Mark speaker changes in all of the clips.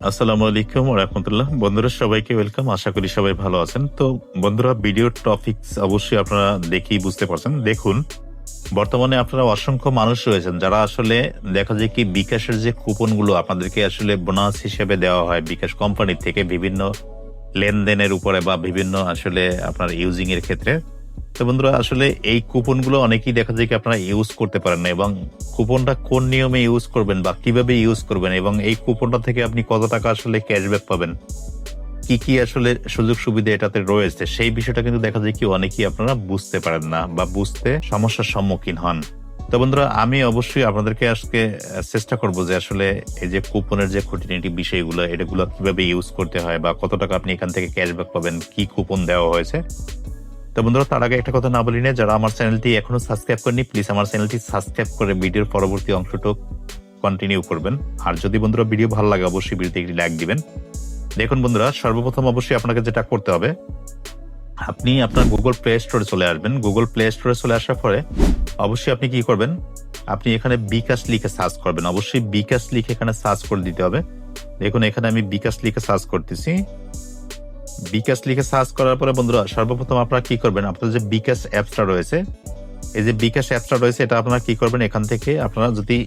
Speaker 1: আসসালামু আলাইকুম রহমতুল্লাহ। বন্ধুরা, সবাইকে ওয়েলকাম। আশা করি সবাই ভালো আছেন। তো বন্ধুরা ভিডিওর টপিকস অবশ্যই আপনারা দেখেই বুঝতে পারছেন। দেখুন, বর্তমানে আপনারা অসংখ্য মানুষ রয়েছেন যারা আসলে দেখা যায় কি বিকাশের যে কুপনগুলো আপনাদেরকে আসলে বোনাস হিসেবে দেওয়া হয় বিকাশ কোম্পানি থেকে বিভিন্ন লেনদেনের উপরে বা বিভিন্ন আসলে আপনার ইউজিং এর ক্ষেত্রে তো বন্ধুরা, আসলে এই কুপনগুলো অনেকেই দেখা যায় কি আপনারা ইউজ করতে পারেন না এবং কুপনটা কোন নিয়মে ইউজ করবেন বা কীভাবে ইউজ করবেন এবং এই কুপনটা থেকে আপনি কত টাকা আসলে ক্যাশব্যাক পাবেন? কি কি আসলে সুযোগ সুবিধা এটাতে রয়েছে? সেই বিষয়টা কিন্তু দেখা যায় কি অনেকেই আপনারা বুঝতে পারেন না বা বুঝতে সমস্যার সম্মুখীন হন। তো বন্ধুরা, আমি অবশ্যই আপনাদেরকে আজকে চেষ্টা করব যে আসলে এই যে কুপনের যে খুঁটিনাটি বিষয়গুলো, এটাগুলো কীভাবে ইউজ করতে হয় বা কত টাকা আপনি এখান থেকে ক্যাশব্যাক পাবেন, কি কুপন দেওয়া হয়েছে। তো বন্ধুরা, তার আগে একটা কথা না বলি না যারা আমার চ্যানেলটি এখনও সাবস্ক্রাইব করেনি প্লিজ আমার চ্যানেলটি সাবস্ক্রাইব করে ভিডিওর পরবর্তী অংশটুক কন্টিনিউ করবেন। আর যদি বন্ধুরা ভিডিও ভালো লাগে, অবশ্যই ভিডিওতে একটি লাইক দিবেন। দেখুন বন্ধুরা, সর্বপ্রথম অবশ্যই আপনাকে যেটা করতে হবে, আপনি আপনার গুগল প্লে স্টোরে চলে আসবেন। গুগল প্লে স্টোরে চলে আসার পরে অবশ্যই আপনি কি করবেন, আপনি এখানে বিকাশ লিখে সার্চ করবেন। অবশ্যই বিকাশ লিখে এখানে সার্চ করে দিতে হবে। দেখুন, এখানে আমি বিকাশ লিখে সার্চ করতেছি। বিকাশ লিখে সার্চ করার পরে বন্ধুরা, সর্বপ্রথম আপনারা কি করবেন? আপনার যে বিকাশ অ্যাপসটা রয়েছে, এই যে বিকাশ অ্যাপসটা রয়েছে, এটা আপনারা কি করবেন? এখান থেকে আপনারা যদি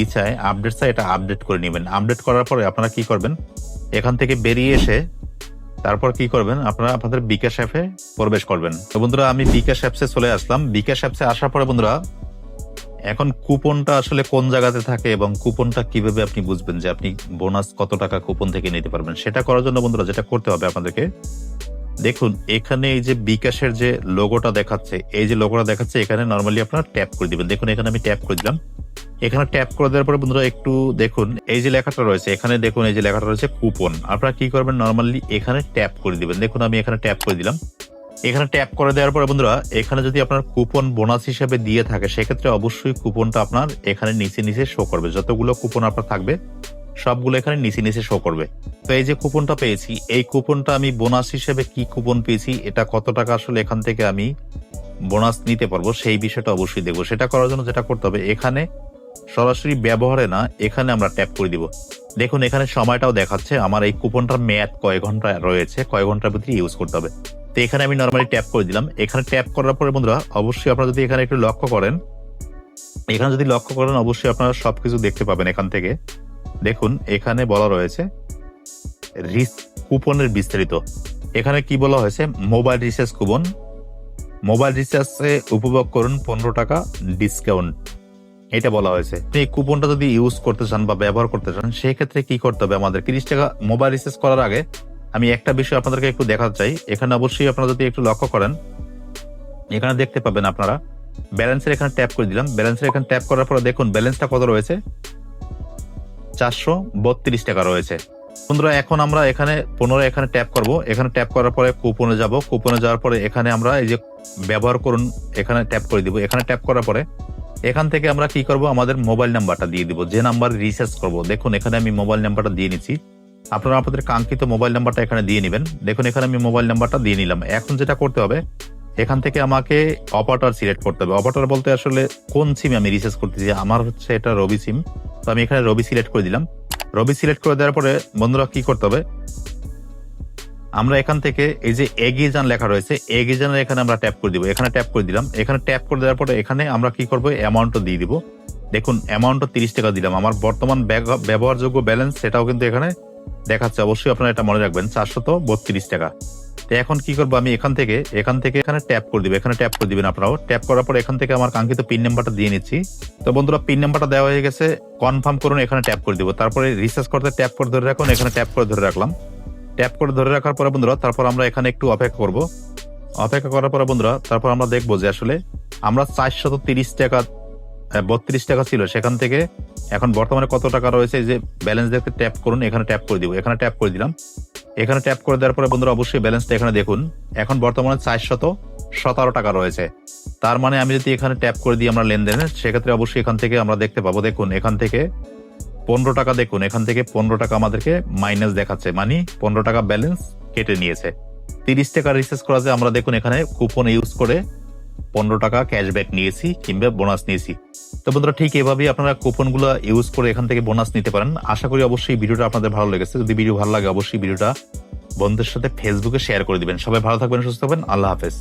Speaker 1: ই চায় আপডেট চায় এটা আপডেট করে নেবেন। আপডেট করার পরে আপনারা কি করবেন? এখান থেকে বেরিয়ে এসে তারপর কি করবেন? আপনারা আপনাদের বিকাশ অ্যাপে প্রবেশ করবেন। তো বন্ধুরা, আমি বিকাশ অ্যাপসে চলে আসলাম। বিকাশ অ্যাপসে আসার পরে বন্ধুরা এখন কুপনটা আসলে কোন জায়গাতে থাকে এবং কুপনটা কীভাবে আপনি বুঝবেন যে আপনি বোনাস কত টাকা কুপন থেকে নিতে পারবেন? সেটা করার জন্য বন্ধুরা যেটা করতে হবে আপনাদেরকে, দেখুন, এখানে এই যে বিকাশের যে লোগোটা দেখাচ্ছে, এই যে লোগোটা দেখাচ্ছে, এখানে নর্মালি আপনারা ট্যাপ করে দিবেন। দেখুন, এখানে আমি ট্যাপ করে দিলাম। এখানে ট্যাপ করে দেওয়ার পরে বন্ধুরা একটু দেখুন, এই যে লেখাটা রয়েছে, এখানে দেখুন, এই যে লেখাটা রয়েছে কুপন। আপনারা কি করবেন? নর্মালি এখানে ট্যাপ করে দিবেন। দেখুন, আমি এখানে ট্যাপ করে দিলাম। এখানে ট্যাপ করে দেওয়ার পরে বন্ধুরা, এখানে যদি আপনার কুপন বোনাস হিসেবে দিয়ে থাকে, সেক্ষেত্রে অবশ্যই কুপনটা আপনার এখানে নিচে নিচে শো করবে। যতগুলো কুপন আপনার থাকবে, সবগুলো এখানে নিচে নিচে শো করবে। তো এই যে কুপনটা পেয়েছি, এই কুপনটা আমি বোনাস হিসেবে কি কুপন পেয়েছি, এটা কত টাকা আসলে এখান থেকে আমি বোনাস নিতে পারব, সেই বিষয়টা অবশ্যই দেখব। সেটা করার জন্য যেটা করতে হবে, এখানে সরাসরি ব্যবহারে না, এখানে আমরা ট্যাপ করে দিব। দেখুন, এখানে সময়টাও দেখাচ্ছে, আমার এই কুপনটার মেয়াদ কয় ঘণ্টা রয়েছে কয় ঘণ্টার ভিতরে ইউজ করতে হবে। তো এখানে আমি নর্মালি ট্যাপ করে দিলাম। এখানে ট্যাপ করার পরে বন্ধুরা, অবশ্যই আপনারা যদি এখানে একটু লক্ষ্য করেন, এখানে যদি লক্ষ্য করেন, অবশ্যই আপনারা সব কিছু দেখতে পাবেন এখান থেকে। দেখুন, এখানে বলা রয়েছে কুপনের বিস্তারিত। এখানে কি বলা হয়েছে? Mobile recharge coupon. মোবাইল রিচার্জে উপভোগ করুন পনেরো টাকা ডিসকাউন্ট। এটা বলা হয়েছে। এই কুপনটা যদি ইউজ করতে চান বা ব্যবহার করতে চান, সেক্ষেত্রে কি করতে হবে আমাদের তিরিশ টাকা মোবাইল রিচার্জ করার আগে আমি একটা বিষয় আপনাদেরকে একটু দেখাতে চাই। এখানে অবশ্যই আপনারা যদি একটু লক্ষ্য করেন, এখানে দেখতে পাবেন আপনারা, ব্যালেন্সের এখানে ট্যাপ করে দিলাম। ব্যালেন্সের এখানে ট্যাপ করার পরে দেখুন, ব্যালেন্সটা কত রয়েছে? চারশো বত্রিশ টাকা রয়েছে। বন্ধুরা, এখন আমরা এখানে পুনরায় এখানে ট্যাপ করব। এখানে ট্যাপ করার পরে কুপনে যাব। কুপনে যাওয়ার পরে এখানে আমরা এই যে ব্যবহার করুন, এখানে ট্যাপ করে দিব। এখানে ট্যাপ করার পরে এখান থেকে আমরা কি করব? আমাদের মোবাইল নাম্বারটা দিয়ে দিব। যে নাম্বার রিচার্জ করব। দেখুন, এখানে আমি মোবাইল নাম্বারটা দিয়ে নিচ্ছি। আপনারা আপনাদের কাঙ্ক্ষিত মোবাইল নাম্বারটা এখানে দিয়ে নেবেন। দেখুন, এখানে আমি মোবাইল নাম্বারটা দিয়ে নিলাম। এখন যেটা করতে হবে, এখান থেকে আমাকে অপারেটর সিলেক্ট করতে হবে। অপারেটর বলতে আসলে কোন সিম আমি রিচার্জ করতেছি? আমার হচ্ছে এটা রবি সিম তো আমি এখানে রবি সিলেক্ট করে দিলাম। রবি সিলেক্ট করে দেওয়ার পরে বন্ধুরা কি করতে হবে? আমরা এখান থেকে এই যে এগিয়ে যান লেখা রয়েছে, এগিয়ে যানের এখানে আমরা ট্যাপ করে দিব। এখানে ট্যাপ করে দিলাম। এখানে ট্যাপ করে দেওয়ার পরে এখানে আমরা কি করব? অ্যামাউন্টও দিয়ে দিব। দেখুন অ্যামাউন্টও তিরিশ টাকা দিলাম। আমার বর্তমান ব্যব- ব্যবহারযোগ্য ব্যালেন্স সেটাও কিন্তু এখানে দেখাচ্ছে, অবশ্যই আপনারা এটা মনে রাখবেন, চারশত বত্রিশ টাকা। তো এখন কি করব আমি এখান থেকে এখান থেকে এখানে ট্যাপ করে দিব, এখানে ট্যাপ করে দিবেন আপনারাও। ট্যাপ করার পর এখান থেকে আমার কাঙ্ক্ষিত পিন নাম্বারটা দিয়ে নিচ্ছি। তো বন্ধুরা, পিন নাম্বারটা দেওয়া হয়ে গেছে, কনফার্ম করুন, এখানে ট্যাপ করে দিব। তারপরে রিসার্চ করতে ট্যাপ করে ধরে রাখুন, এখানে ট্যাপ করে ধরে রাখলাম। ট্যাপ করে ধরে রাখার পরে বন্ধুরা, তারপর আমরা এখানে একটু অপেক্ষা করব। অপেক্ষা করার পরে বন্ধুরা, তারপর আমরা দেখব যে আসলে আমরা চারশত তিরিশ টাকা বত্রিশ টাকা ছিল, সেখান থেকে এখন বর্তমানে কত টাকা রয়েছে যে ব্যালেন্স দেখতে ট্যাপ করুন, এখানে ট্যাপ করে দিব, এখানে ট্যাপ করে দিলাম। এখানে ট্যাপ করে দেওয়ার পরে বন্ধুরা অবশ্যই ব্যালেন্সটা এখানে দেখুন, এখন বর্তমানে চারশত সতেরো টাকা রয়েছে। তার মানে আমি যদি এখানে ট্যাপ করে দিই আমরা লেনদেনে, সেক্ষেত্রে অবশ্যই এখান থেকে আমরা দেখতে পাবো, দেখুন, এখান থেকে পনেরো টাকা দেখুন, এখান থেকে পনেরো টাকা আমাদেরকে মাইনাস দেখাচ্ছে মানে পনেরো টাকা ব্যালেন্স কেটে নিয়েছে। তিরিশ টাকা রিচার্জ করা যায় আমরা দেখুন এখানে কুপন ইউজ করে পনেরো টাকা ক্যাশব্যাক নিয়েছি কিংবা বোনাস নিয়েছি। তো বন্ধুরা ঠিক এভাবেই আপনারা কুপনগুলো ইউজ করে এখান থেকে বোনাস নিতে পারেন। আশা করি অবশ্যই ভিডিওটা আপনাদের ভালো লেগেছে। যদি ভিডিও ভালো লাগে, অবশ্যই ভিডিওটা বন্ধুদের সাথে ফেসবুকে শেয়ার করে দিবেন। সবাই ভালো থাকবেন, সুস্থ হবেন আল্লাহ হাফেজ।